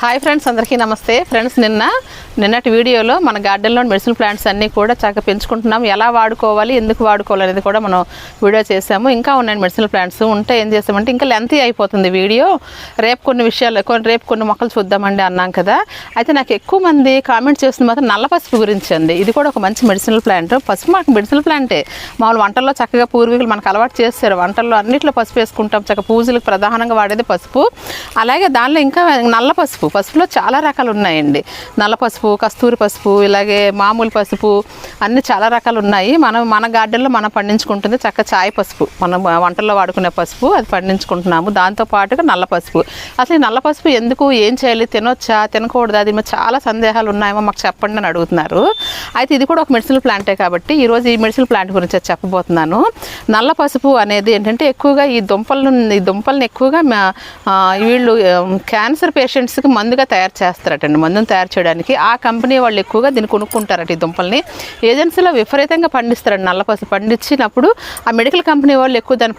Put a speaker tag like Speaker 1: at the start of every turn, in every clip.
Speaker 1: Hi friends అందరికీ నమస్తే. Friends నిన్న నిన్నటి వీడియోలో మన గార్డెన్లో మెడిసిన్ ప్లాంట్స్ అన్నీ కూడా చక్కగా పెంచుకుంటున్నాం ఎలా వాడుకోవాలి ఎందుకు వాడుకోవాలి అనేది కూడా మనం వీడియో చేసాము ఇంకా ఉన్నాయి మెడిసిన్ ప్లాంట్స్ ఉంటే ఏం చేస్తామంటే ఇంకా లెంత్ అయిపోతుంది వీడియో. రేపు కొన్ని విషయాలు కొన్ని రేపు కొన్ని మొక్కలు చూద్దామండి అన్నాం కదా. అయితే నాకు ఎక్కువ మంది కామెంట్ చేస్తుంది మాత్రం నల్ల పసుపు గురించి అండి. ఇది కూడా ఒక మంచి మెడిసినల్ ప్లాంట్. పసుపు మాకు మెడిసినల్ ప్లాంటే. మామూలు వంటల్లో చక్కగా పూర్వీకులు మనకు అలవాటు చేస్తారు వంటల్లో అన్నిట్లో పసుపు వేసుకుంటాం. చక్కగా పూజలకు ప్రధానంగా వాడేది పసుపు. అలాగే దానిలో ఇంకా నల్ల పసుపు. పసుపులో చాలా రకాలు ఉన్నాయండి. నల్ల పసుపు కస్తూరి పసుపు ఇలాగే మామూలు పసుపు అన్ని చాలా రకాలు ఉన్నాయి. మనం మన గార్డెన్లో మనం పండించుకుంటుంది చక్క చాయ్ పసుపు. మనం వంటల్లో వాడుకునే పసుపు అది పండించుకుంటున్నాము. దాంతో పాటుగా నల్ల పసుపు. అసలు ఈ నల్ల పసుపు ఎందుకు ఏం చేయాలి తినొచ్చా తినకూడదా అది చాలా సందేహాలు ఉన్నాయేమో మాకు చెప్పండి అని అడుగుతున్నారు. అయితే ఇది కూడా ఒక మెడిసిన్ ప్లాంటే కాబట్టి ఈరోజు ఈ మెడిసిన్ ప్లాంట్ గురించి చెప్పబోతున్నాను. నల్ల పసుపు అనేది ఏంటంటే ఎక్కువగా ఈ దుంపలను ఈ దుంపలను ఎక్కువగా వీళ్ళు క్యాన్సర్ పేషెంట్స్కి మందుగా తయారు చేస్తారటండి. మందును తయారు చేయడానికి. ఆ కంపెనీ వాళ్ళు ఎక్కువగా దీన్ని కొనుక్కుంటారట ఈ దుంపల్ని. ఏజెన్సీలో విపరీతంగా పండిస్తారండి నల్ల పండించినప్పుడు ఆ మెడికల్ కంపెనీ వాళ్ళు ఎక్కువ దాన్ని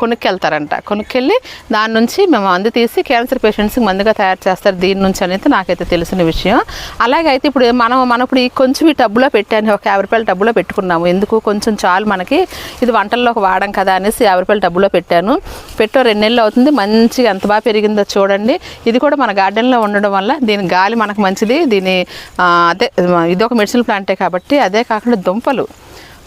Speaker 1: కొనుక్కెళ్తారంట. కొనుక్కెళ్ళి దాని నుంచి మేము మందు తీసి క్యాన్సర్ పేషెంట్స్కి మందుగా తయారు చేస్తారు దీని నుంచి అనేది నాకైతే తెలిసిన విషయం. అలాగే అయితే ఇప్పుడు మనం మనం ఇప్పుడు ఈ కొంచెం ఈ టబ్బులో పెట్టాను ఒక యాభై రూపాయల టబ్బులో పెట్టుకున్నాము. ఎందుకు? కొంచెం చాలు మనకి. ఇది వంటల్లోకి వాడం కదా అనేసి యాభై రూపాయల టబ్బులో పెట్టాను. పెట్టో రెండు నెలలు అవుతుంది. మంచిగా ఎంత బాగా పెరిగిందో చూడండి. ఇది కూడా మన గార్డెన్లో ఉండడం వల్ల దీని గాలి మనకు మంచిది. దీని అదే ఇది ఒక మెడిసిన్ ప్లాంటే కాబట్టి అదే కాకుండా దుంపలు.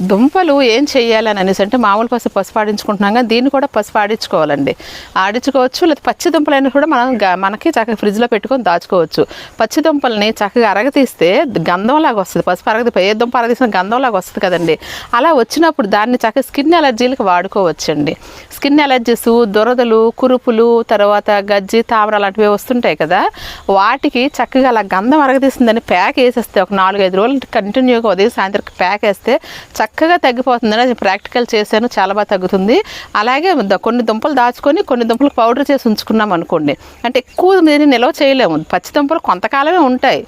Speaker 1: దుంపలు ఏం చేయాలని అనేసి అంటే మామూలు పసుపు పసుపు ఆడించుకుంటున్నాం కానీ దీన్ని కూడా పసుపు ఆడించుకోవాలండి. ఆడించుకోవచ్చు లేదా పచ్చి దుంపలైనా కూడా మనం మనకి చక్కగా ఫ్రిడ్జ్లో పెట్టుకొని దాచుకోవచ్చు. పచ్చి దుంపల్ని చక్కగా అరగతీస్తే గంధంలాగా వస్తుంది. పసుపు అరగతి ఏ దుంప అరగతీసిన గంధంలాగా వస్తుంది కదండి. అలా వచ్చినప్పుడు దాన్ని చక్కగా స్కిన్ ఎలర్జీలకు వాడుకోవచ్చండి. స్కిన్ ఎలర్జీస్ దురదలు కురుపులు తర్వాత గజ్జి తామర అలాంటివి వస్తుంటాయి కదా. వాటికి చక్కగా అలా గంధం అరగతీసిందని ప్యాక్ వేసేస్తే ఒక నాలుగైదు రోజులు కంటిన్యూగా ఉదయం సాయంత్రం ప్యాక్ వేస్తే చక్కగా చక్కగా తగ్గిపోతుందని అది ప్రాక్టికల్ చేశాను చాలా బాగా తగ్గుతుంది. అలాగే కొన్ని దుంపలు దాచుకొని కొన్ని దుంపలు పౌడర్ చేసి ఉంచుకున్నాం అనుకోండి. అంటే ఎక్కువ దీన్ని నిల్వ చేయలేము. పచ్చి దుంపలు కొంతకాలమే ఉంటాయి.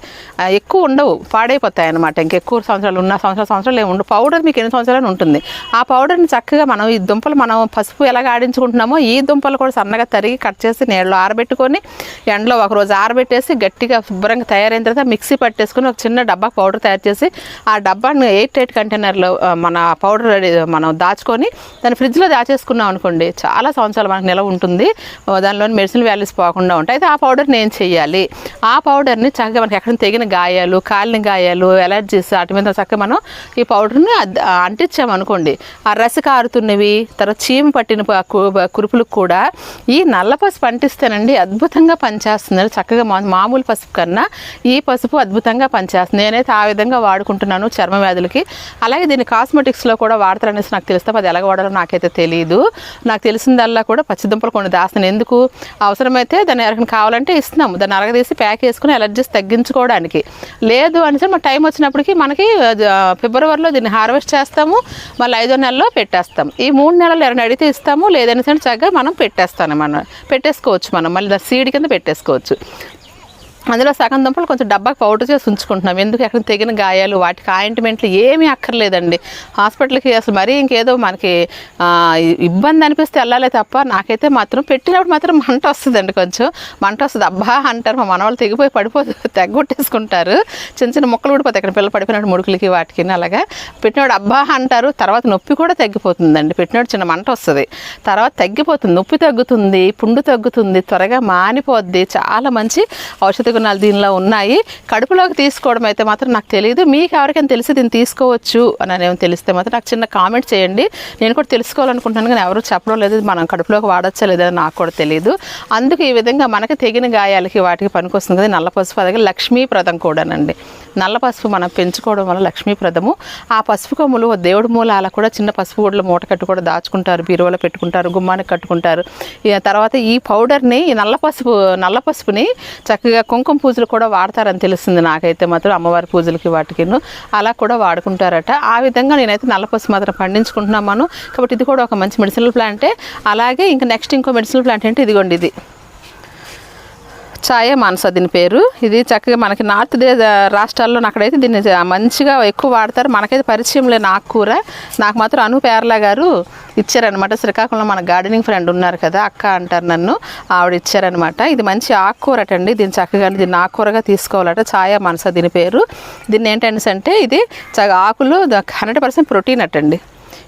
Speaker 1: ఎక్కువ ఉండవు పాడైపోతాయి అనమాట ఇంకెక్కువ సంవత్సరాలు ఉన్న సంవత్సరాల సంవత్సరాలు ఏమి ఉండవు పౌడర్ మీకు ఎన్ని సంవత్సరాలు ఉంటుంది. ఆ పౌడర్ని చక్కగా మనం ఈ దుంపలు మనం పసుపు ఎలాగ ఆడించుకుంటున్నామో ఈ దుంపలు కూడా సన్నగా తరిగి కట్ చేసి నీళ్ళలో ఆరబెట్టుకొని ఎండలో ఒక రోజు ఆరబెట్టేసి గట్టిగా శుభ్రంగా తయారైన తర్వాత మిక్సీ పట్టేసుకొని ఒక చిన్న డబ్బా పౌడర్ తయారు చేసి ఆ డబ్బాని ఎయిట్ ఎయిట్ కంటైనర్లో మన పౌడర్ రెడీ మనం దాచుకొని దాన్ని ఫ్రిడ్జ్లో దాచేసుకున్నాం అనుకోండి చాలా సంవత్సరాలు మనకు నిలవ ఉంటుంది. దానిలోని మెడిసిన్ వాల్యూస్ పోకుండా ఉంటాయి. అయితే ఆ పౌడర్ని ఏం చేయాలి. ఆ పౌడర్ని చక్కగా మనకి ఎక్కడ తెగిన గాయాలు కాలిన గాయాలు ఎలర్జీస్ వాటి మీద చక్కగా మనం ఈ పౌడర్ని అంటించాం అనుకోండి. అంటించామనుకోండి ఆ రసి కారుతున్నవి తర్వాత చీమ పట్టిన కు- కురుపులకు కూడా ఈ నల్ల పసుపు అంటిస్తేనండి అద్భుతంగా పనిచేస్తుంది. చక్కగా మా మామూలు పసుపు కన్నా ఈ పసుపు అద్భుతంగా పనిచేస్తుంది. నేనైతే ఆ విధంగా వాడుకుంటున్నాను చర్మ వ్యాధులకి. అలాగే దీన్ని కాస్మెటిక్స్లో కూడా వాడతారనేసి నాకు తెలిస్తే అది ఎలాగ వాడాలో నాకైతే తెలియదు నాకు తెలిసిందల్లా కూడా పచ్చిదుంపలు కొన్ని దాస్తాను. ఎందుకు? అవసరమైతే దాన్ని ఎవరికైనా కావాలంటే ఇస్తున్నాము. దాన్ని అరగదీసి ప్యాక్ చేసుకుని ఎలర్జీస్ తగ్గించుకోవడానికి. లేదు అనేసి మన టైం వచ్చినప్పటికి మనకి ఫిబ్రవరిలో దీన్ని హార్వెస్ట్ చేస్తాము. మళ్ళీ ఐదో నెలలో పెట్టేస్తాం ఈ మూడు నెలలు ఎవరైనా అడిగితే ఇస్తాము. లేదనేసి సరే చక్కగా మనం పెట్టేస్తాను మనం పెట్టేసుకోవచ్చు మనం. మళ్ళీ సీడ్ కింద పెట్టేసుకోవచ్చు. అందులో సగం దుంపలు కొంచెం డబ్బాకి పౌడర్ చేసి ఉంచుకుంటున్నాం. ఎందుకు? ఎక్కడ తెగిన గాయాలు వాటికి ఆయింట్మెంట్లు ఏమీ అక్కర్లేదండి. హాస్పిటల్కి అసలు మరీ ఇంకేదో మనకి ఇబ్బంది అనిపిస్తే వెళ్ళాలి తప్ప నాకైతే మాత్రం పెట్టినప్పుడు మాత్రం మంట వస్తుందండి కొంచెం. మంట వస్తుంది. అబ్బా అంటారు మా మనవాళ్ళు తెగిపోయి పడిపోతే తెగొట్టేసుకుంటారు. చిన్న చిన్న ముక్కలు పడిపోతాయి ఇక్కడ పిల్లలు పడిపోయినట్టు ముడుకులకి వాటికి అలాగా. పెట్టినప్పుడు అబ్బా అంటారు తర్వాత నొప్పి కూడా తగ్గిపోతుందండి. పెట్టినప్పుడు చిన్న మంట వస్తుంది. తర్వాత తగ్గిపోతుంది. నొప్పి తగ్గుతుంది పుండు తగ్గుతుంది త్వరగా మానిపోద్ది. చాలా మంచి ఔషధ గుణాలు దీనిలో ఉన్నాయి. కడుపులోకి తీసుకోవడం అయితే మాత్రం నాకు తెలియదు మీకు ఎవరికైనా తెలిసి దీన్ని తీసుకోవచ్చు అని ఏమైనా తెలిస్తే మాత్రం నాకు చిన్న కామెంట్ చేయండి. నేను కూడా తెలుసుకోవాలనుకుంటున్నాను కానీ ఎవరు చెప్పడం లేదు. మనం కడుపులోకి వాడచ్చా లేదని నాకు కూడా తెలియదు అందుకు ఈ విధంగా మనకి తెగిన గాయాలకి వాటికి పనికొస్తుంది కదా నల్ల పసుపు అలాగే లక్ష్మీప్రదం కూడానండి. నల్ల పసుపు మనం పెంచుకోవడం వల్ల లక్ష్మీప్రదము ఆ పసుపు కొమ్ములు దేవుడు దేవుడి మూలాల కూడా చిన్న పసుపు గుడ్ల మూట కట్టు కూడా దాచుకుంటారు బీరువలో పెట్టుకుంటారు గుమ్మానికి కట్టుకుంటారు. తర్వాత ఈ పౌడర్ని ఈ నల్ల పసుపు నల్ల పసుపుని చక్కగా కుంకుమ పూజలు కూడా వాడతారని తెలుస్తుంది నాకైతే మాత్రం అమ్మవారి పూజలకి వాటికి అలా కూడా వాడుకుంటారట. ఆ విధంగా నేనైతే నల్ల పసుపు మాత్రం పండించుకుంటున్నాను. కాబట్టి ఇది కూడా ఒక మంచి మెడిసినల్ ప్లాంటే అలాగే ఇంకా నెక్స్ట్ ఇంకో మెడిసినల్ ప్లాంట్ అంటే ఇదిగోండి ఇది. ఛాయ మానస దీని పేరు. ఇది చక్కగా మనకి నార్త్ రాష్ట్రాల్లో అక్కడైతే దీన్ని మంచిగా ఎక్కువ వాడతారు. మనకైతే పరిచయం లేని ఆకుకూర నాకు మాత్రం అను పేర్లా గారు ఇచ్చారనమాట శ్రీకాకుళంలో మన గార్డెనింగ్ ఫ్రెండ్ ఉన్నారు కదా అక్క అంటారు నన్ను. ఆవిడ ఇచ్చారనమాట ఇది మంచి ఆకుకూరట అండి. దీన్ని చక్కగా దీన్ని ఆకుకూరగా తీసుకోవాలట. ఛాయ మనస దీని పేరు. దీన్ని ఏంటంటే అంటే ఇది ఆకులు హండ్రెడ్ పర్సెంట్ ప్రోటీన్ అటండి.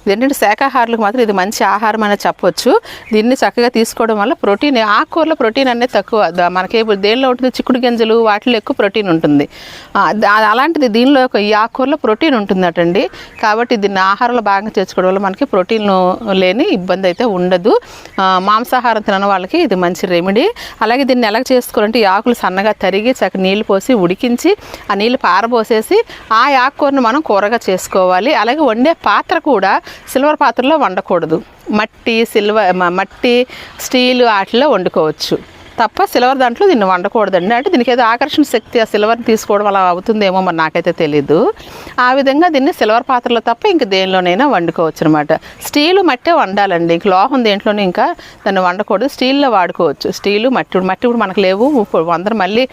Speaker 1: ఇదేంటంటే శాఖాహారులకు మాత్రం ఇది మంచి ఆహారం అనేది చెప్పొచ్చు. దీన్ని చక్కగా తీసుకోవడం వల్ల ప్రోటీన్ ఆకుకూరలో ప్రోటీన్ అనేది తక్కువ. మనకి దేనిలో ఉంటుంది? చిక్కుడు గింజలు వాటిలో ఎక్కువ ప్రోటీన్ ఉంటుంది. అలాంటిది దీనిలో ఈ ఆకుకూరలో ప్రోటీన్ ఉంటుందటండి. కాబట్టి దీన్ని ఆహారంలో భాగంగా చేర్చుకోవడం వల్ల మనకి ప్రోటీన్ లేని ఇబ్బంది అయితే ఉండదు. మాంసాహారం తినని వాళ్ళకి ఇది మంచి రెమెడీ. అలాగే దీన్ని ఎలా చేసుకోవాలంటే ఈ ఆకులు సన్నగా తరిగి చక్క నీళ్ళు పోసి ఉడికించి ఆ నీళ్ళు పారబోసేసి ఆ ఆకుకూరను మనం కూరగా చేసుకోవాలి. అలాగే వండే పాత్ర కూడా సిల్వర్ పాత్రలో వండకూడదు. మట్టి సిల్వర్ మట్టి స్టీల్ వాటిలో వండుకోవచ్చు. తప్ప సిల్వర్ దాంట్లో దీన్ని వండకూడదండి. అంటే దీనికి ఏదో ఆకర్షణ శక్తి ఆ సిల్వర్ తీసుకోవడం అలా అవుతుందేమో మరి నాకైతే తెలీదు. ఆ విధంగా దీన్ని సిల్వర్ పాత్రలో తప్ప ఇంక దేనిలోనైనా వండుకోవచ్చు అనమాట స్టీలు మట్టే వండాలండి. ఇంక లోహం దేంట్లోనే ఇంకా దాన్ని వండకూడదు. స్టీల్లో వాడుకోవచ్చు. స్టీలు మట్టి మట్టి ఇప్పుడు మనకు లేవు. అందరూ మళ్ళీ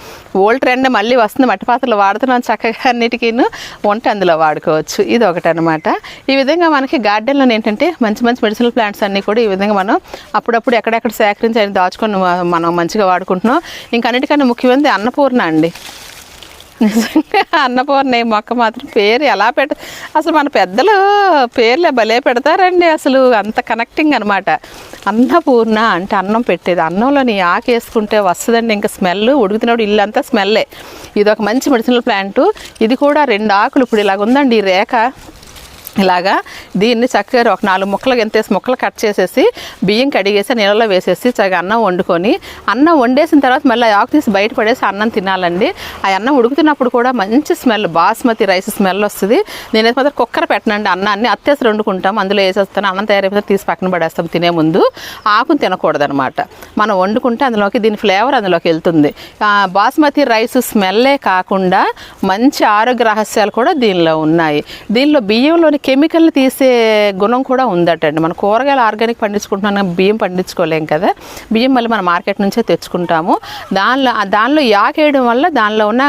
Speaker 1: ఓల్డ్ ట్రెండ్ మళ్ళీ వస్తుంది. మట్టి పాత్రలు వాడుతున్నాం చక్కగా అన్నిటికీను వంట అందులో వాడుకోవచ్చు. ఇది ఒకటి అనమాట ఈ విధంగా మనకి గార్డెన్లో ఏంటంటే మంచి మంచి మెడిసినల్ ప్లాంట్స్ అన్నీ కూడా ఈ విధంగా మనం అప్పుడప్పుడు ఎక్కడెక్కడ సేకరించి అవి దాచుకొని మనం మంచిగా వాడుకుంటున్నాం ఇంకా అన్నిటికన్నా ముఖ్యమైనది అన్నపూర్ణ అండి. నిజంగా అన్నపూర్ణ ఈ మొక్క మాత్రం పేరు ఎలా పెట్ట అసలు మన పెద్దలు పేర్లే భలే పెడతారండి అసలు. అంత కనెక్టింగ్ అనమాట అన్నపూర్ణ అంటే అన్నం పెట్టేది. అన్నంలో నీ ఆకు వేసుకుంటే వస్తుందండి. ఇంకా స్మెల్ ఉడుకుతున్నప్పుడు ఇల్లు అంతా స్మెల్లే ఇది ఒక మంచి మెడిసినల్ ప్లాంట్ ఇది కూడా రెండు ఆకులు ఇప్పుడు ఇలాగ ఉందండి ఈ రేఖ ఇలాగా దీన్ని చక్కగా ఒక నాలుగు ముక్కలు ఎంతేసి ముక్కలు కట్ చేసేసి బియ్యం కడిగేసి నీళ్ళలో వేసేసి చక్కగా అన్నం వండుకొని అన్నం వండేసిన తర్వాత మళ్ళీ ఆకు తీసి బయట పడేసి అన్నం తినాలండి. ఆ అన్నం ఉడుకుతున్నప్పుడు కూడా మంచి స్మెల్ బాస్మతి రైస్ స్మెల్ వస్తుంది. నేనైతే మాత్రం కుక్కర్ పెట్టనండి అన్నాన్ని అత్తేసి వండుకుంటాం. అందులో వేసేస్తాను అన్నం తయారైపోతే తీసి పక్కన పడేస్తాం తినే ముందు. ఆకును తినకూడదనమాట. మనం వండుకుంటే అందులోకి దీని ఫ్లేవర్ అందులోకి వెళ్తుంది. బాస్మతి రైస్ స్మెల్లే కాకుండా మంచి ఆరోగ్య రహస్యాలు కూడా దీనిలో ఉన్నాయి. దీనిలో బియ్యంలోని కెమికల్ని తీసే గుణం కూడా ఉందటండి. మన కూరగాయలు ఆర్గానిక్ పండించుకుంటున్నాం బియ్యం పండించుకోలేం కదా. బియ్యం మళ్ళీ మన మార్కెట్ నుంచే తెచ్చుకుంటాము. దానిలో దానిలో యాకేయడం వల్ల దానిలో ఉన్న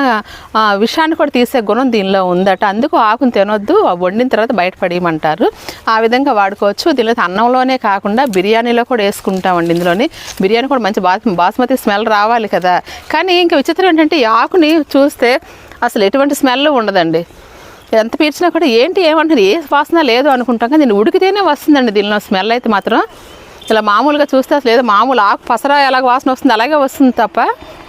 Speaker 1: విషాన్ని కూడా తీసే గుణం దీనిలో ఉందట. అందుకు ఆకును తినొద్దు వండిన తర్వాత బయటపడేయమంటారు ఆ విధంగా వాడుకోవచ్చు. దీనిలో అన్నంలోనే కాకుండా బిర్యానీలో కూడా వేసుకుంటామండి ఇందులోని. బిర్యానీ కూడా మంచి బాస్ బాస్మతి స్మెల్ రావాలి కదా. కానీ ఇంకా విచిత్రం ఏంటంటే ఈ ఆకుని చూస్తే అసలు ఎటువంటి స్మెల్ ఉండదండి. ఎంత పీల్చినా కూడా ఏంటి ఏమంటారు ఏ వాసన లేదు అనుకుంటాం కానీ దీన్ని ఉడికితేనే వస్తుందండి దీనిలో స్మెల్ అయితే మాత్రం. ఇలా మామూలుగా చూస్తే అసలు ఏదో మామూలు ఆకు పసరా ఎలాగ వాసన వస్తుంది అలాగే వస్తుంది తప్ప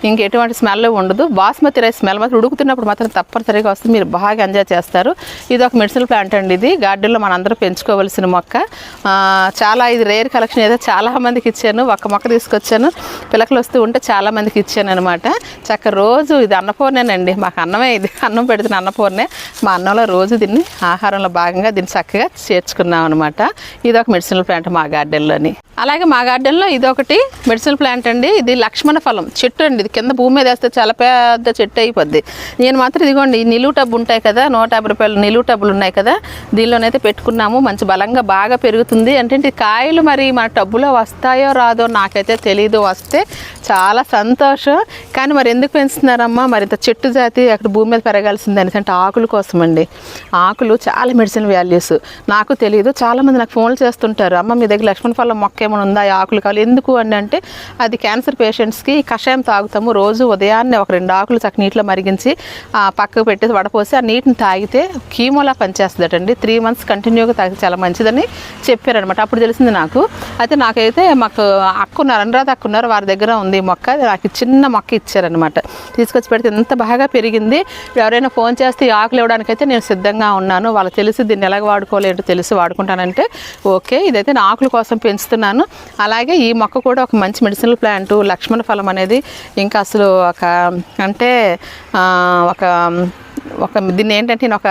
Speaker 1: ఇంక ఎటువంటి స్మెల్ ఉండదు. బాస్మతి రైస్ స్మెల్ మాత్రం ఉడుకుతున్నప్పుడు మాత్రం తప్పనిసరిగా వస్తుంది. మీరు బాగా ఎంజాయ్ చేస్తారు. ఇది ఒక మెడిసిన్ ప్లాంట్ అండి ఇది. గార్డెన్లో మనందరూ పెంచుకోవలసిన మొక్క. చాలా ఇది రేర్ కలెక్షన్ ఏదో చాలా మందికి ఇచ్చాను. ఒక్క మొక్క తీసుకొచ్చాను. పిల్లకలు వస్తూ ఉంటే చాలామందికి ఇచ్చాను అనమాట చక్క రోజు ఇది అన్నపూర్ణేనండి. మాకు అన్నమే ఇది. అన్నం పెడుతున్న అన్నపూర్ణే. మా అన్నంలో రోజు దీన్ని ఆహారంలో భాగంగా దీన్ని చక్కగా చేర్చుకున్నాం అనమాట ఇది ఒక మెడిసినల్ ప్లాంట్ మా గార్డెన్లోని. అలాగే మా గార్డెన్లో ఇది ఒకటి మెడిసినల్ ప్లాంట్ అండి. ఇది లక్ష్మణ ఫలం చెట్టు అండి. ఇది కింద భూమి మీద వేస్తే చాలా పెద్ద చెట్టు అయిపోద్ది. నేను మాత్రం ఇదిగోండి ఈ నిలువు టబ్బు ఉంటాయి కదా నూట యాభై రూపాయలు నిలువు టబ్బులు ఉన్నాయి కదా దీనిలోనైతే పెట్టుకున్నాము. మంచి బలంగా బాగా పెరుగుతుంది. అంటే కాయలు మరి మన టబ్బులో వస్తాయో రాదో నాకైతే తెలియదు వస్తే చాలా సంతోషం. కానీ మరి ఎందుకు పెంచుతున్నారమ్మా? మరి ఇంత చెట్టు జాతి అక్కడ భూమి మీద పెరగాల్సింది అనేసి అంటే ఆకుల కోసం అండి ఆకులు చాలా మెడిసిన్ వాల్యూస్. నాకు తెలియదు చాలామంది నాకు ఫోన్లు చేస్తుంటారు. అమ్మ మీ దగ్గర లక్ష్మణ ఫలం మొక్క ఏమైనా ఉందా? ఆకులు కావాలి. ఎందుకు అని అంటే అది క్యాన్సర్ పేషెంట్స్కి కషాయం తాగుతాము. రోజు ఉదయాన్నే ఒక రెండు ఆకులు చక్క నీటిలో మరిగించి పక్కకు పెట్టేసి వడపోసి ఆ నీటిని తాగితే కీమోలా పనిచేస్తుందటండి. త్రీ మంత్స్ కంటిన్యూగా తాగితే చాలా మంచిదని చెప్పారనమాట అప్పుడు తెలిసింది నాకు. అయితే నాకైతే మాకు అక్కున్నారు అనురాధ అక్కున్నారు. వారి దగ్గర ఉంది ఈ మొక్క. నాకు చిన్న మొక్క ఇచ్చారనమాట తీసుకొచ్చి పెడితే ఎంత బాగా పెరిగింది. ఎవరైనా ఫోన్ చేస్తే ఈ ఆకులు ఇవ్వడానికైతే నేను సిద్ధంగా ఉన్నాను. వాళ్ళకి తెలిసి దీన్ని ఎలాగ వాడుకోవాలి తెలిసి వాడుకుంటానంటే ఓకే ఇదైతే నా ఆకుల కోసం పెంచుతున్నాను. అలాగే ఈ మొక్క కూడా ఒక మంచి మెడిసినల్ ప్లాంట్. లక్ష్మణ ఫలం అనేది ఇంకా అసలు ఒక అంటే ఒక ఒక దీన్ని ఏంటంటే నేను ఒక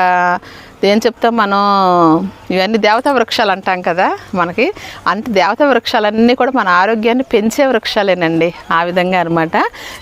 Speaker 1: ఏం చెప్తాం మనం? ఇవన్నీ దేవతా వృక్షాలు అంటాం కదా మనకి. అంత దేవతా వృక్షాలన్నీ కూడా మన ఆరోగ్యాన్ని పెంచే వృక్షాలేనండి. ఆ విధంగా అనమాట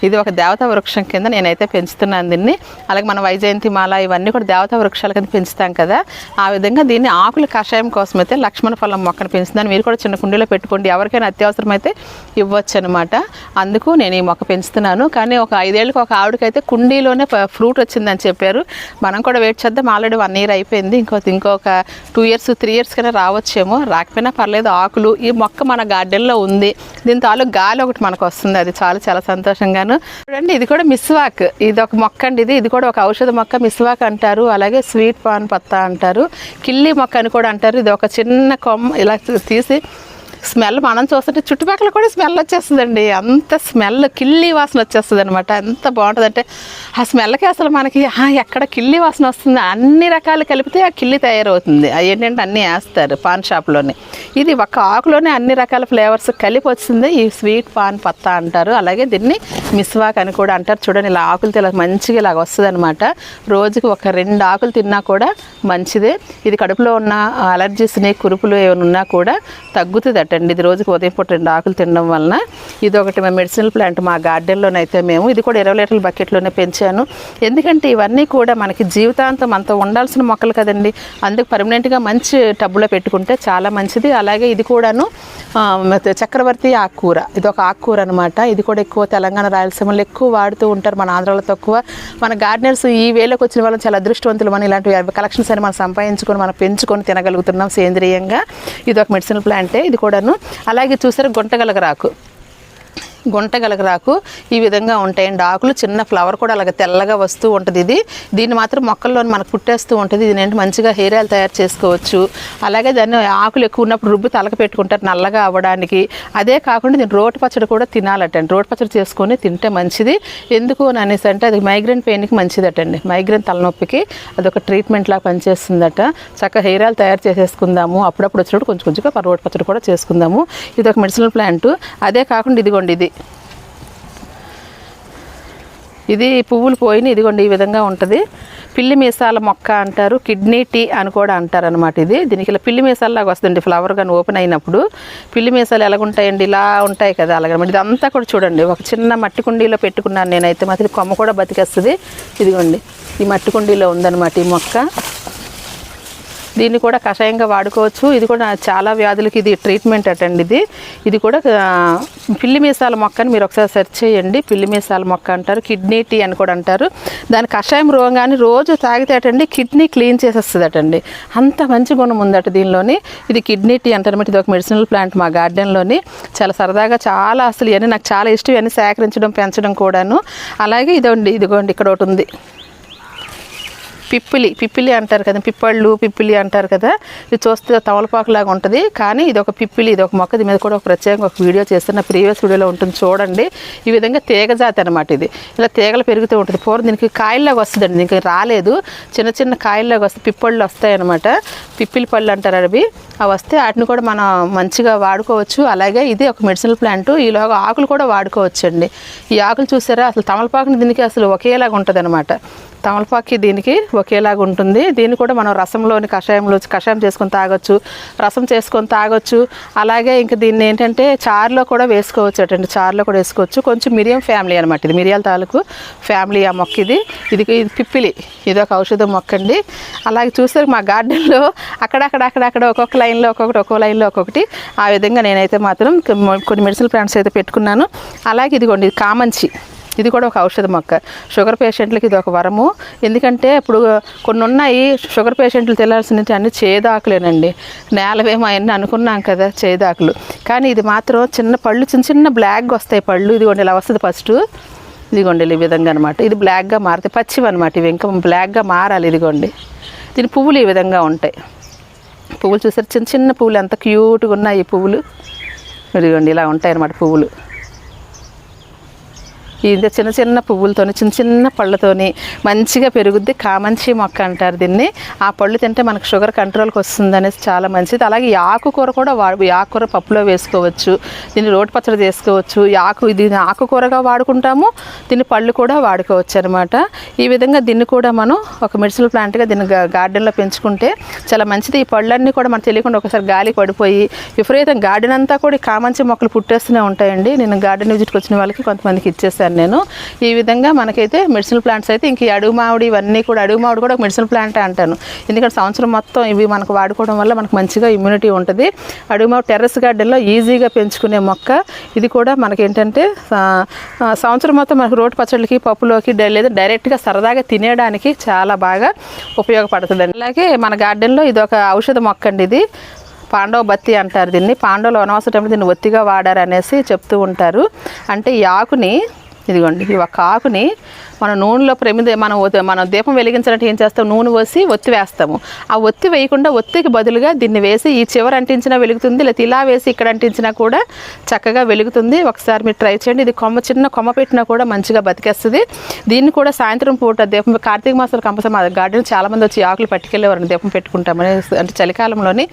Speaker 1: ఇది ఒక దేవతా వృక్షం కింద నేనైతే పెంచుతున్నాను దీన్ని. అలాగే మన వైజయంతి మాల ఇవన్నీ కూడా దేవతా వృక్షాల కింద పెంచుతాం కదా. ఆ విధంగా దీన్ని ఆకుల కషాయం కోసం అయితే లక్ష్మణ ఫలం మొక్కను పెంచుతున్నాను. మీరు కూడా చిన్న కుండీలో పెట్టుకోండి. ఎవరికైనా అత్యవసరం అయితే ఇవ్వచ్చు అనమాట అందుకు నేను ఈ మొక్క పెంచుతున్నాను. కానీ ఒక ఐదేళ్ళకి ఒక ఆవిడకైతే కుండీలోనే ఫ్రూట్ వచ్చిందని చెప్పారు. మనం కూడా వెయిట్ చేద్దాం. ఆల్రెడీ వన్ ఇయర్ అయిపోయింది ఇంకో ఇంకొక టూ ఇయర్స్ త్రీ ఇయర్స్ కన్నా రావచ్చేమో. రాకపోయినా పర్లేదు ఆకులు ఈ మొక్క మన గార్డెన్లో ఉంది. దీని తాలూకు గాలి ఒకటి మనకు వస్తుంది. అది చాలా చాలా సంతోషంగాను. చూడండి ఇది కూడా మిస్వాక్ ఇది ఒక మొక్క అండి ఇది. ఇది కూడా ఒక ఔషధ మొక్క మిస్వాక్ అంటారు. అలాగే స్వీట్ పాన్ పత్తా అంటారు. కిల్లి మొక్క అని కూడా అంటారు. ఇది ఒక చిన్న కొమ్మ ఇలా తీసి స్మెల్ మనం చూస్తుంటే చుట్టుపక్కల కూడా స్మెల్ వచ్చేస్తుందండి. అంత స్మెల్ కిల్లి వాసన వచ్చేస్తుంది అనమాట ఎంత బాగుంటుందంటే ఆ స్మెల్కి అసలు మనకి ఎక్కడ కిల్లి వాసన వస్తుంది అన్ని రకాలు కలిపితే ఆ కిల్లి తయారవుతుంది. అవి ఏంటంటే అన్నీ వేస్తారు పాన్ షాప్లోనే. ఇది ఒక ఆకులోనే అన్ని రకాల ఫ్లేవర్స్ కలిపి వచ్చింది. ఈ స్వీట్ పాన్ పత్తా అంటారు. అలాగే దీన్ని మిస్వాక్ అని కూడా అంటారు. చూడండి ఇలా ఆకులు ఇలా మంచిగా ఇలాగ వస్తుంది అనమాట రోజుకి ఒక రెండు ఆకులు తిన్నా కూడా మంచిదే. ఇది కడుపులో ఉన్న అలర్జీస్ని కురుపులు ఏమైనా ఉన్నా కూడా తగ్గుతుంది అండి ఇది రోజుకి ఉదయం పూట రెండు ఆకులు తినడం వలన ఇది ఒకటి మా మెడిసినల్ ప్లాంట్ మా గార్డెన్లోనైతే మేము. ఇది కూడా ఇరవై లీటర్ల బకెట్లోనే పెంచాను. ఎందుకంటే ఇవన్నీ కూడా మనకి జీవితాంతం అంత ఉండాల్సిన మొక్కలు కదండి. అందుకు పర్మనెంట్గా మంచి టబ్బులో పెట్టుకుంటే చాలా మంచిది. అలాగే ఇది కూడాను చక్రవర్తి ఆకుకూర. ఇది ఒక ఆకుకూర అనమాట ఇది కూడా ఎక్కువ తెలంగాణ రాయలసీమలో ఎక్కువ వాడుతూ ఉంటారు మన ఆంధ్రాలో తక్కువ. మన గార్డెనర్స్ ఈ వేలోకి వచ్చిన వాళ్ళు చాలా అదృష్టవంతులు. మనం ఇలాంటి కలెక్షన్స్ అని మనం సంపాదించుకొని మనం పెంచుకొని తినగలుగుతున్నాం సేంద్రియంగా. ఇది ఒక మెడిసిన్ ప్లాంటే. ఇది కూడా కూడాను అలాగే చూసారు గుంటగలగరాకు. గుంటగలగరాకు ఈ విధంగా ఉంటాయండి. ఆకులు చిన్న ఫ్లవర్ కూడా అలాగ తెల్లగా వస్తూ ఉంటుంది ఇది. దీన్ని మాత్రం మొక్కల్లో మనకు పుట్టేస్తూ ఉంటుంది. దీని ఏంటి మంచిగా హెయిర్ ఆయిల్ తయారు చేసుకోవచ్చు. అలాగే దాన్ని ఆకులు ఎక్కువ ఉన్నప్పుడు రుబ్బు తలక పెట్టుకుంటారు నల్లగా అవ్వడానికి. అదే కాకుండా దీన్ని రోటి పచ్చడి కూడా తినాలటండి. రోటి పచ్చడి చేసుకొని తింటే మంచిది. ఎందుకు అని అనేసి అంటే అది మైగ్రేన్ పెయిన్కి మంచిదటండి. మైగ్రేన్ తలనొప్పికి అదొక ట్రీట్మెంట్ లాగా పనిచేస్తుందట. చక్కగా హెయిర్ ఆయిల్ తయారు చేసేసుకుందాము. అప్పుడప్పుడు వచ్చినప్పుడు కొంచెం కొంచెంగా రోటి పచ్చడి కూడా చేసుకుందాము. ఇది ఒక మెడిసినల్ ప్లాంట్ అదే కాకుండా ఇదిగోండి ఇది. ఇది పువ్వులు పోయిన ఇదిగోండి ఈ విధంగా ఉంటుంది. పిల్లి మీసాల మొక్క అంటారు కిడ్నీ టీ అని కూడా అంటారు అనమాట ఇది. దీనికి ఇలా పిల్లి మీసాలలాగా వస్తుంది ఫ్లవర్ కానీ ఓపెన్ అయినప్పుడు. పిల్లి మీసాలు ఎలాగుంటాయండి ఇలా ఉంటాయి కదా అలాగనమాట. ఇదంతా కూడా చూడండి ఒక చిన్న మట్టి కుండీలో పెట్టుకున్నాను నేనైతే మాత్రం కొమ్మ కూడా బతికేస్తుంది. ఇదిగోండి ఈ మట్టి కుండీలో ఉందన్నమాట ఈ మొక్క. దీన్ని కూడా కషాయంగా వాడుకోవచ్చు. ఇది కూడా చాలా వ్యాధులకి ఇది ట్రీట్మెంట్ అటండి ఇది. ఇది కూడా పిల్లి మీసాల మొక్క అని మీరు ఒకసారి సెర్చ్ చేయండి. పిల్లి మీసాల మొక్క అంటారు కిడ్నీ టీ అని కూడా అంటారు. దాని కషాయం రోగాన్ని రోజు తాగితే అటండి కిడ్నీ క్లీన్ చేసేస్తుంది అటండి అంత మంచి గుణం ఉందట దీనిలోని. ఇది కిడ్నీ టీ అంటారు. ఇది ఒక మెడిసినల్ ప్లాంట్ మా గార్డెన్లోని. చాలా సరదాగా చాలా అసలు ఇవన్నీ నాకు చాలా ఇష్టం. ఇవన్నీ సేకరించడం పెంచడం కూడాను. అలాగే ఇదండి ఇదిగోండి ఇక్కడ ఒకటి ఉంది. పిప్పిలి పిప్పిలి అంటారు కదా పిప్పళ్ళు పిప్పిలి అంటారు కదా ఇది చూస్తే తమలపాకు లాగా ఉంటుంది. కానీ ఇది ఒక పిప్పిలి ఇది ఒక మొక్క దీని మీద కూడా ఒక ప్రత్యేకంగా ఒక వీడియో చేస్తున్న ప్రీవియస్ వీడియోలో ఉంటుంది చూడండి. ఈ విధంగా తీగ జాతి అనమాట ఇది. ఇలా తీగలు పెరుగుతూ ఉంటుంది. పూర్వం దీనికి కాయల్లాగా వస్తుందండి దీనికి రాలేదు. చిన్న చిన్న కాయల్లాగా వస్తాయి పిప్పళ్ళు వస్తాయి అనమాట పిప్పిలి పళ్ళు అంటారు అవి అవి వస్తే వాటిని కూడా మనం మంచిగా వాడుకోవచ్చు. అలాగే ఇది ఒక మెడిసినల్ ప్లాంట్. ఈలోగా ఆకులు కూడా వాడుకోవచ్చు అండి ఈ ఆకులు చూసారా? అసలు తమలపాకుని దీనికి అసలు ఒకేలాగా ఉంటుంది అనమాట తమలపాకి దీనికి ఒకేలాగా ఉంటుంది. దీన్ని కూడా మనం రసంలోని కషాయంలో కషాయం చేసుకొని తాగొచ్చు రసం చేసుకొని తాగొచ్చు. అలాగే ఇంక దీన్ని ఏంటంటే చారులో కూడా వేసుకోవచ్చు అటండి. చారులో కూడా వేసుకోవచ్చు. కొంచెం మిరియం ఫ్యామిలీ అనమాట ఇది. మిరియాల తాలూకు ఫ్యామిలీ ఆ మొక్క ఇది. ఇది పిప్పిలి. ఇది ఒక ఔషధం మొక్క అండి. అలాగే చూసారు మా గార్డెన్లో అక్కడక్కడ అక్కడక్కడ ఒక్కొక్క లైన్లో ఒక్కొక్కటి ఒక్కో లైన్లో ఒక్కొక్కటి. ఆ విధంగా నేనైతే మాత్రం కొన్ని మెడిసిన్ ప్లాంట్స్ అయితే పెట్టుకున్నాను. అలాగే ఇదిగోండి ఇది కామంచి. ఇది కూడా ఒక ఔషధ మొక్క. షుగర్ పేషెంట్లకి ఇది ఒక వరము. ఎందుకంటే ఇప్పుడు కొన్ని ఉన్నాయి షుగర్ పేషెంట్లు తినాల్సినవి అన్ని చేదాకులేనండి. నేలవేమో అవన్నీ అనుకున్నాం కదా చేదాకులు. కానీ ఇది మాత్రం చిన్న పళ్ళు చిన్న చిన్న బ్లాక్గా వస్తాయి పళ్ళు. ఇదిగోండి ఇలా వస్తుంది ఫస్ట్. ఇదిగోండి ఈ విధంగా అనమాట ఇది బ్లాక్గా మారుతాయి. పచ్చివి అనమాట ఇవి. ఇంకా బ్లాక్గా మారాలి ఇదిగోండి. దీని పువ్వులు ఈ విధంగా ఉంటాయి. పువ్వులు చూసారు? చిన్న చిన్న పువ్వులు. ఎంత క్యూట్గా ఉన్నాయి ఈ పువ్వులు. ఇదిగోండి ఇలా ఉంటాయి అన్నమాట పువ్వులు. ఇది చిన్న చిన్న పువ్వులతోని చిన్న చిన్న పళ్ళతోని మంచిగా పెరుగుద్ది. కామంచి మొక్క అంటారు దీన్ని. ఆ పళ్ళు తింటే మనకు షుగర్ కంట్రోల్కి వస్తుంది అనేసి చాలా మంచిది. అలాగే ఆకుకూర కూడా వాడు ఈ ఆకుకూర పప్పులో వేసుకోవచ్చు. దీన్ని రోటి పచ్చడి చేసుకోవచ్చు. ఈ ఆకు దీన్ని ఆకుకూరగా వాడుకుంటాము. దీన్ని పళ్ళు కూడా వాడుకోవచ్చు అనమాట ఈ విధంగా దీన్ని కూడా మనం ఒక మెడిసినల్ ప్లాంట్గా దీన్ని గార్డెన్లో పెంచుకుంటే చాలా మంచిది. ఈ పళ్ళన్నీ కూడా మనకు తెలియకుండా ఒకసారి గాలి పడిపోయి విపరీతం గార్డెన్ అంతా కూడా కామంచి మొక్కలు పుట్టేస్తూనే ఉంటాయండి. నేను గార్డెన్ విజిట్కి వచ్చిన వాళ్ళకి కొంతమందికి ఇచ్చేసాను నేను. ఈ విధంగా మనకైతే మెడిసిన్ ప్లాంట్స్ అయితే ఇంక అడుగు మామిడి ఇవన్నీ కూడా అడుగు మామిడి కూడా ఒక మెడిసిన్ ప్లాంట్ అంటాను. ఎందుకంటే సంవత్సరం మొత్తం ఇవి మనకు వాడుకోవడం వల్ల మనకు మంచిగా ఇమ్యూనిటీ ఉంటుంది. అడుగు మామిడి టెర్రస్ గార్డెన్లో ఈజీగా పెంచుకునే మొక్క. ఇది కూడా మనకి ఏంటంటే సంవత్సరం మొత్తం మనకు రోడ్డు పచ్చళ్ళకి పప్పులోకి లేదా డైరెక్ట్గా సరదాగా తినేయడానికి చాలా బాగా ఉపయోగపడుతుంది అలాగే మన గార్డెన్లో ఇది ఒక ఔషధ మొక్క అండి ఇది. పాండవ బత్తి అంటారు దీన్ని. పాండవులు వనవాస టైంలో దీన్ని ఒత్తిగా వాడారు అనేసి చెప్తూ ఉంటారు. అంటే ఈ ఆకుని ఇదిగోండి ఈ ఒక ఆకుని మన నూనెలో ప్రమిద మనం మనం దీపం వెలిగించాలంటే ఏం చేస్తాం? నూనె పోసి ఒత్తి వేస్తాము. ఆ ఒత్తి వేయకుండా ఒత్తికి బదులుగా దీన్ని వేసి ఈ చివర అంటించినా వెలుగుతుంది లేకపోతే ఇలా వేసి ఇక్కడ అంటించినా కూడా చక్కగా వెలుగుతుంది. ఒకసారి మీరు ట్రై చేయండి. ఇది కొమ్మ చిన్న కొమ్మ పెట్టినా కూడా మంచిగా బతికేస్తుంది. దీన్ని కూడా సాయంత్రం పూట దీపం కార్తీక మాసాలు కంపల్సరీ మా గార్డెన్ చాలామంది వచ్చి ఆకులు పట్టుకెళ్ళేవారు దీపం పెట్టుకుంటామని. అంటే చలికాలంలోని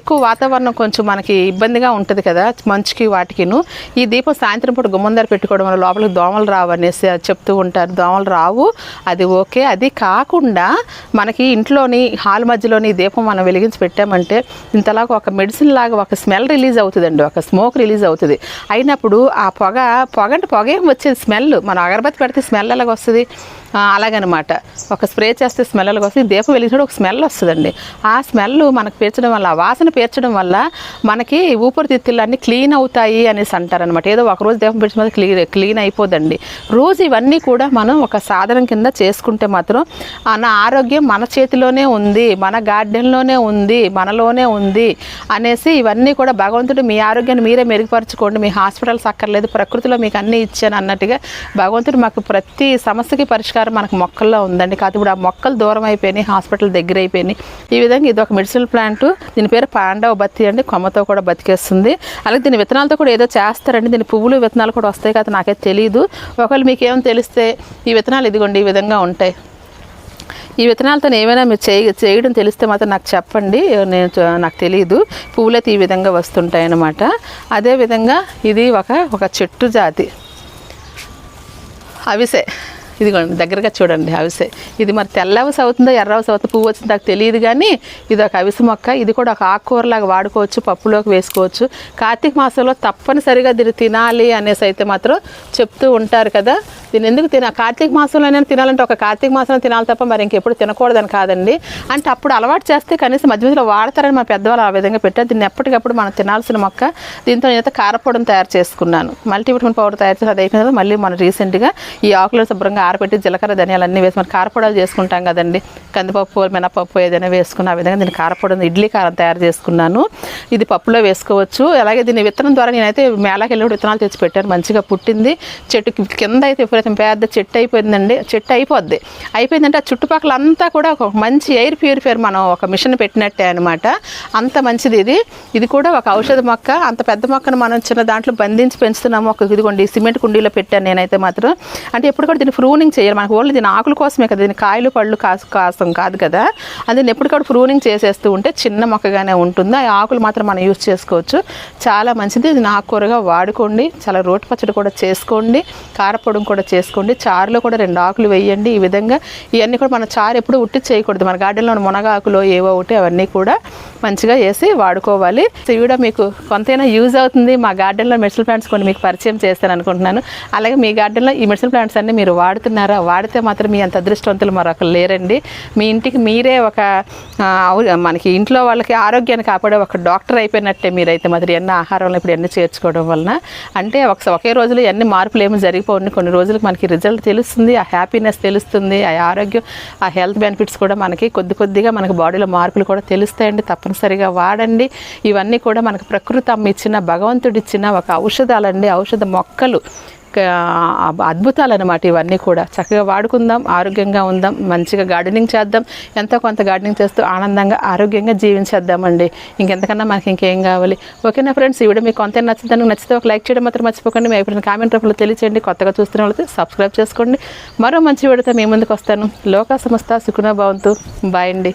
Speaker 1: ఎక్కువ వాతావరణం కొంచెం మనకి ఇబ్బందిగా ఉంటుంది కదా మంచుకి వాటికిను. ఈ దీపం సాయంత్రం పూట గుమ్మందర పెట్టుకోవడం వల్ల లోపలికి దోమలు రావు అనేసి అది చెప్తూ ఉంటారు. దోమలు రావు అది ఓకే. అది కాకుండా మనకి ఇంట్లోని హాల్ మధ్యలోని దీపం మనం వెలిగించి పెట్టామంటే ఇంతలాగా ఒక మెడిసిన్ లాగా ఒక స్మెల్ రిలీజ్ అవుతుందండి. ఒక స్మోక్ రిలీజ్ అవుతుంది. అయినప్పుడు ఆ పొగ పొగ అంటే పొగ ఏం వచ్చేది? స్మెల్. మనం అగరబత్తి పెడితే స్మెల్ ఎలాగ వస్తుంది? అలాగనమాట. ఒక స్ప్రే చేస్తే స్మెల్ ఎలాగ వస్తుంది? దీపం వెలిగించడం ఒక స్మెల్ వస్తుందండి. ఆ స్మెల్ మనకు పీల్చడం వల్ల వాసన పీల్చడం వల్ల మనకి ఊపిరితిత్తులు అన్నీ క్లీన్ అవుతాయి అనేసి అంటారనమాట ఏదో ఒక రోజు దీపం పెంచిన క్లీన్ క్లీన్ అయిపోదండి. రోజు ఇవన్నీ కూడా మనం ఒక సాధనం కింద చేసుకుంటే మాత్రం మన ఆరోగ్యం మన చేతిలోనే ఉంది మన గార్డెన్లోనే ఉంది మనలోనే ఉంది అనేసి ఇవన్నీ కూడా భగవంతుడు మీ ఆరోగ్యాన్ని మీరే మెరుగుపరచుకోండి. మీ హాస్పిటల్స్ అక్కర్లేదు ప్రకృతిలో మీకు అన్నీ ఇచ్చాను అన్నట్టుగా భగవంతుడు మాకు ప్రతి సమస్యకి పరిష్కారం మనకు మొక్కల్లో ఉందండి. కాదు ఇప్పుడు ఆ మొక్కలు దూరం అయిపోయినాయి హాస్పిటల్ దగ్గర అయిపోయినాయి. ఈ విధంగా ఇది ఒక మెడిసినల్ ప్లాంట్. దీని పేరు పాండవ బత్తి అండి కొమ్మతో కూడా బతికేస్తుంది. అలాగే దీని విత్తనాలతో కూడా ఏదో చేస్తారండి. దీని పువ్వులు విత్తనాలు కూడా వస్తాయి కదా నాకైతే తెలియదు ఒకవేళ మీకు తెలిస్తే ఈ విత్తనాలు ఇదిగోండి ఈ విధంగా ఉంటాయి. ఈ విత్తనాలతో ఏమైనా మీరు చేయ చేయడం తెలిస్తే మాత్రం నాకు చెప్పండి. నేను నాకు తెలియదు పువ్వులైతే ఈ విధంగా వస్తుంటాయి అన్నమాట అదేవిధంగా ఇది ఒక ఒక చెట్టు జాతి. అవిసే. ఇదిగోండి దగ్గరగా చూడండి అవిసె ఇది మరి తెల్ల అవిసె అవుతుందో ఎర్ర అవిసె అవుతుందో పువ్వు వచ్చిందో నాకు తెలియదు కానీ ఇది ఒక అవిసె మొక్క. ఇది కూడా ఒక ఆకుకూరలాగా వాడుకోవచ్చు పప్పులోకి వేసుకోవచ్చు. కార్తీక మాసంలో తప్పనిసరిగా దీన్ని తినాలి అనేసి అయితే మాత్రం చెప్తూ ఉంటారు కదా. దీని ఎందుకు తిన కార్తీక మాసంలోనే తినాలంటే ఒక కార్తీక మాసంలో తినాలి తప్ప మరి ఇంకెప్పుడు తినకూడదని కాదండి. అంటే అప్పుడు అలవాటు చేస్తే కనీసం మధ్య మధ్యలో వాడతారని మా పెద్దవాళ్ళు ఆ విధంగా పెట్టారు. దీన్ని ఎప్పటికప్పుడు మనం తినాల్సిన మొక్క. దీంతో నేనైతే కారపొడిని తయారు చేసుకున్నాను. మల్టీవిటమిన్ పౌడర్ తయారు చేసి అది అయిపోయిన మళ్ళీ మనం రీసెంట్గా ఈ ఆకులు శుభ్రంగా ఆరబెట్టి జీలకర్ర ధనియాలు అన్నీ వేసి మనం కారపొడాలు చేసుకుంటాం కదండి. కందిపప్పు మినపప్పు ఏదైనా వేసుకున్న ఆ విధంగా దీన్ని కారపొడిని ఇడ్లీ కారం తయారు చేసుకున్నాను. ఇది పప్పులో వేసుకోవచ్చు. అలాగే దీన్ని విత్తనం ద్వారా నేనైతే మేళకి వెళ్ళి విత్తనాలు తెచ్చి పెట్టాను. మంచిగా పుట్టింది. చెట్టు కింద అయితే ఎప్పుడైతే పెద్ద చెట్టు అయిపోయిందండి. చెట్టు అయిపోద్ది. అయిపోయిందంటే ఆ చుట్టుపక్కల అంతా కూడా ఒక మంచి ఎయిర్ ప్యూరిఫైర్ మనం ఒక మిషన్ పెట్టినట్టే అనమాట అంత మంచిది ఇది. ఇది కూడా ఒక ఔషధ మొక్క. అంత పెద్ద మొక్కను మనం చిన్న దాంట్లో బంధించి పెంచుతున్నాము. ఒక ఇదిగోండి సిమెంట్ కుండీలో పెట్టాను నేనైతే మాత్రం. అంటే ఎప్పుడు కూడా దీన్ని ప్రూనింగ్ చేయాలి. మనకు ఓన్లీ దీని ఆకుల కోసమే కదా దీని కాయలు పళ్ళు కాసు కాసం కాదు కదా. అందుకని ఎప్పటికప్పుడు ప్రూనింగ్ చేసేస్తూ ఉంటే చిన్న మొక్కగానే ఉంటుంది. ఆ ఆకులు మాత్రం మనం యూజ్ చేసుకోవచ్చు. చాలా మంచిది. ఇది ఆకుకూరగా వాడుకోండి. చాలా రోటి పచ్చడి కూడా చేసుకోండి. కారపొడం కూడా చేసుకోండి. చారులో కూడా రెండు ఆకులు వేయండి ఈ విధంగా. ఇవన్నీ కూడా మన చారు ఎప్పుడు ఉట్టి చేయకూడదు. మన గార్డెన్లో మునగాకులు ఏవో ఒకటి అవన్నీ కూడా మంచిగా వేసి వాడుకోవాలి. ఈ వీడియో మీకు కొంతైనా యూజ్ అవుతుంది. మా గార్డెన్లో మెడిసిన్ ప్లాంట్స్ కొన్ని మీకు పరిచయం చేస్తాను అనుకుంటున్నాను. అలాగే మీ గార్డెన్లో ఈ మెడిసిన్ ప్లాంట్స్ అన్ని మీరు వాడుతూ వాడుతున్నారా వాడితే మాత్రం మీ అంత అదృష్టవంతులు మరొకరు లేరండి. మీ ఇంటికి మీరే ఒక మనకి ఇంట్లో వాళ్ళకి ఆరోగ్యాన్ని కాపాడే ఒక డాక్టర్ అయిపోయినట్టే మీరైతే మరి ఎన్ని ఆహారంలో ఇప్పుడు ఎన్ని చేర్చుకోవడం వలన. అంటే ఒక ఒకే రోజులో ఎన్ని మార్పులు ఏమో జరిగిపోయి కొన్ని రోజులకు మనకి రిజల్ట్ తెలుస్తుంది ఆ హ్యాపీనెస్ తెలుస్తుంది ఆ ఆరోగ్యం ఆ హెల్త్ బెనిఫిట్స్ కూడా మనకి కొద్ది కొద్దిగా మనకి బాడీలో మార్పులు కూడా తెలుస్తాయండి. తప్పనిసరిగా వాడండి. ఇవన్నీ కూడా మనకు ప్రకృతి అమ్మ ఇచ్చిన భగవంతుడిచ్చిన ఒక ఔషధాలండి. ఔషధ మొక్కలు. అద్భుతాలు అనమాట ఇవన్నీ కూడా. చక్కగా వాడుకుందాం ఆరోగ్యంగా ఉందాం మంచిగా గార్డెనింగ్ చేద్దాం ఎంతో కొంత గార్డెనింగ్ చేస్తూ ఆనందంగా ఆరోగ్యంగా జీవించేద్దామండి. ఇంకెంతకన్నా మనకి ఇంకేం కావాలి. ఓకేనా ఫ్రెండ్స్ ఈ వీడియో మీకు కొంత నచ్చిందని నచ్చితే ఒక లైక్ చేయడం మాత్రం మర్చిపోకండి. మీ అభిప్రాయం కామెంట్ రూపంలో తెలియచేయండి. కొత్తగా చూస్తున్న వాళ్ళకి సబ్స్క్రైబ్ చేసుకోండి. మరో మంచి వీడియోతో మీ ముందుకు వస్తాను. లోక సంస్థ సుఖనా భవంతు. బాయ్ అండి.